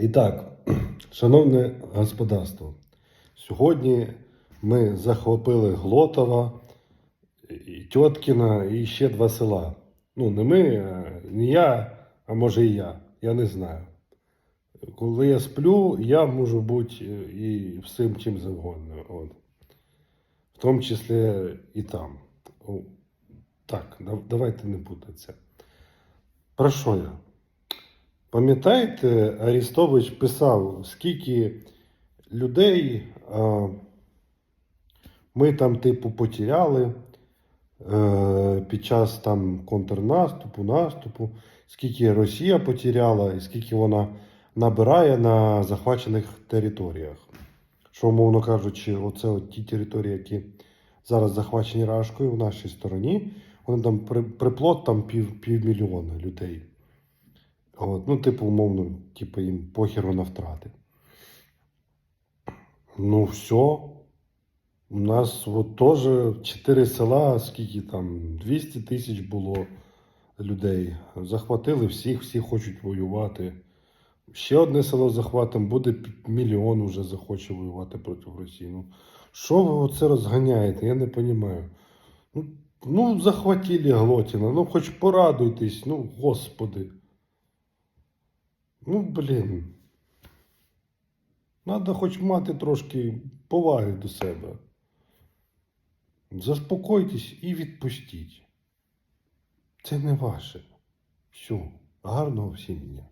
І так, шановне господарство, сьогодні ми захопили Глотова, і Тьоткіна і ще два села. Ну, не ми, не я, а може і я. Я не знаю. Коли я сплю, я можу бути е, і всім чим завгодно. От. В тому числі і там. О, Так, давайте не путатися. Про що я? Пам'ятаєте, Арістович писав, скільки людей а, ми там, типу, потеряли е, під час там контрнаступу, наступу, скільки Росія потеряла і скільки вона набирає на захвачених територіях. Що, умовно кажучи, оце от ті території, які зараз захвачені Рашкою в нашій стороні, вони там при, приплод там пів, півмільйона людей. От, ну, типу, умовно, типу, їм похеру на втрати. Ну, все. У нас от теж чотири села, скільки там, 200 тисяч було людей. Захватили всіх, всі хочуть воювати. Ще одне село захватом, буде мільйон уже захоче воювати проти Росії. Ну, що ви оце розганяєте? Я не розумію. Ну, ну, захватили Глотіна, ну хоч порадуйтесь, ну, господи. Ну, блін. Надо хоч мати трошки поваги до себе. Заспокойтесь і відпустіть. Це не ваше. Все. Гарного всім дня.